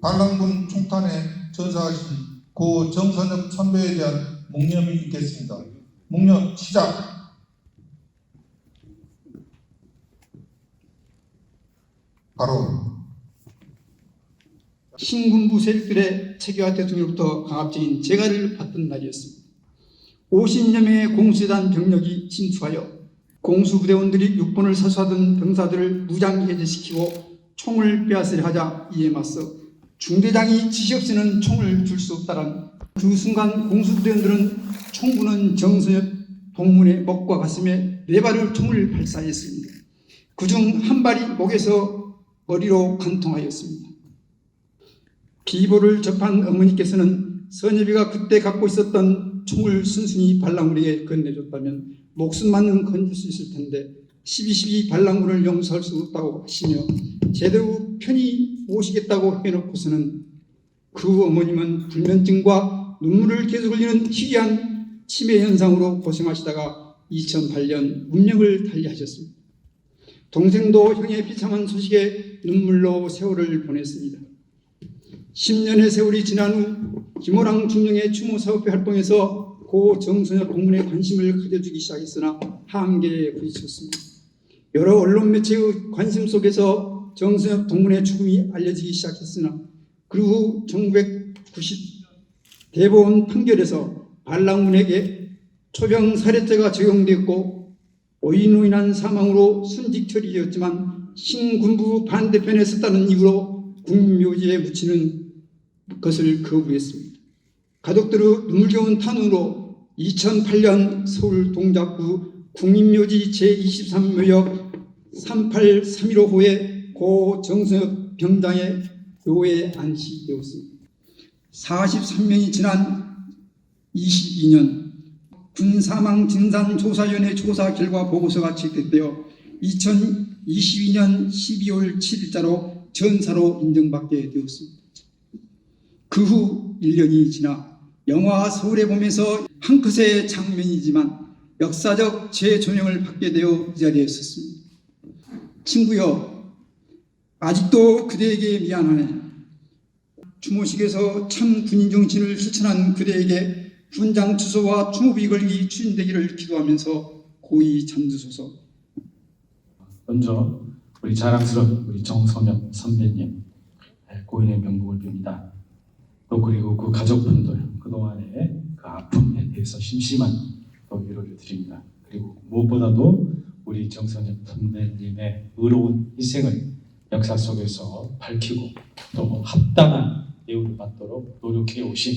반란군 총탄에 전사하신 고 정선엽 선배에 대한 묵념이 있겠습니다. 묵념 시작. 바로 신군부 세력들의 최규하 대통령부터 강압적인 재가를 받던 날이었습니다. 50여 명의 공수단 병력이 침투하여 공수부대원들이 육본을 사수하던 병사들을 무장 해제시키고 총을 빼앗으려 하자 이에 맞서 중대장이 지시 없이는 총을 줄 수 없다란 그 순간 공수부대원들은 총부는 정선엽 동문의 목과 가슴에 네 발을 총을 발사했습니다. 그 중 한 발이 목에서 머리로 관통하였습니다. 비보를 접한 어머니께서는 선엽이가 그때 갖고 있었던 총을 순순히 발랑군에게 건네줬다면 목숨만은 건질 수 있을 텐데 12.12 발랑군을 용서할 수 없다고 하시며 제대로 편히 모시겠다고 해놓고서는 그 어머님은 불면증과 눈물을 계속 흘리는 희귀한 치매 현상으로 고생하시다가 2008년 운명을 달리하셨습니다. 동생도 형의 비참한 소식에 눈물로 세월을 보냈습니다. 10년의 세월이 지난 후 김호랑 중령의 추모 사업회 활동에서 고 정선엽 공문에 관심을 가져주기 시작했으나 한계에 부딪혔습니다. 여러 언론 매체의 관심 속에서 정선엽 동문의 죽음이 알려지기 시작했으나 그 후 1990 대법원 판결에서 반란군에게 초병 살해죄가 적용됐고 오인으로 인한 사망으로 순직 처리되었지만 신군부 반대편에 섰다는 이유로 국묘지에 묻히는 것을 거부했습니다. 가족들의 눈물겨운 탄원으로 2008년 서울 동작구 국민묘지 제23묘역 38315호에 고 정선엽 병장의 묘에 안치되었습니다. 43년이 지난 22년 군사망 진상조사위원회 조사 결과 보고서가 채택되어 2022년 12월 7일자로 전사로 인정받게 되었습니다. 그 후 1년이 지나 영화 서울의 봄에서 한 컷의 장면이지만 역사적 재조명을 받게 되어 이 자리에 섰습니다. 친구여, 아직도 그대에게 미안하네. 추모식에서 참 군인 정신을 실천한 그대에게 훈장 주소와 추모비 걸기 추진되기를 기도하면서 고이 잠드소서. 먼저 우리 자랑스러운 우리 정선엽 선배님 네, 고인의 명복을 빕니다. 또 그리고 그 가족분들 그동안의 그 아픔에 대해서 심심한 또 위로를 드립니다. 그리고 무엇보다도 우리 정선엽 선배님의 의로운 희생을 역사 속에서 밝히고 또 합당한 대우를 받도록 노력해 오신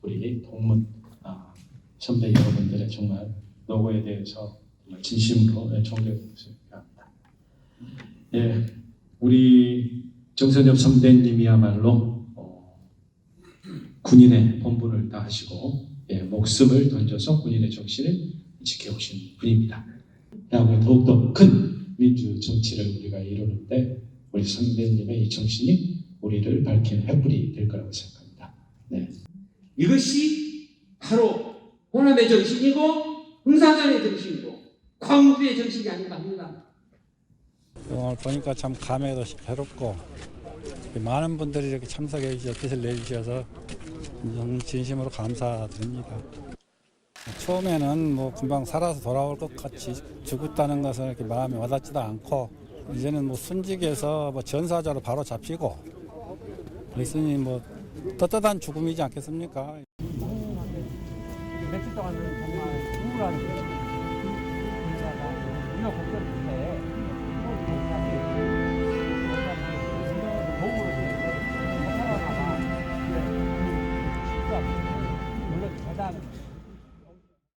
우리 동문 아, 선배 여러분들의 정말 노고에 대해서 정말 진심으로 예, 존경을 합니다. 예, 우리 정선엽 선배님이야말로 어, 군인의 본분을 다하시고 예, 목숨을 던져서 군인의 정신을 지켜오신 분입니다. 다음에 더욱더 큰 민주 정치를 우리가 이루는데 우리 선배님의 이 정신이 우리를 밝히는 횃불이 될 거라고 생각합니다. 네. 이것이 바로 호남의 정신이고 흥사단의 정신이고 광주의 정신이 아닌가 합니다. 오늘 보니까 참 감회도 새롭고 많은 분들이 이렇게 참석해 주셔서 뜻을 내주셔서 정- 진심으로 감사드립니다. 처음에는 뭐 금방 살아서 돌아올 것 같이 죽었다는 것은 이렇게 마음에 와닿지도 않고 이제는 뭐 순직에서 뭐 전사자로 바로 잡히고 그랬으니 뭐 떳떳한 죽음이지 않겠습니까?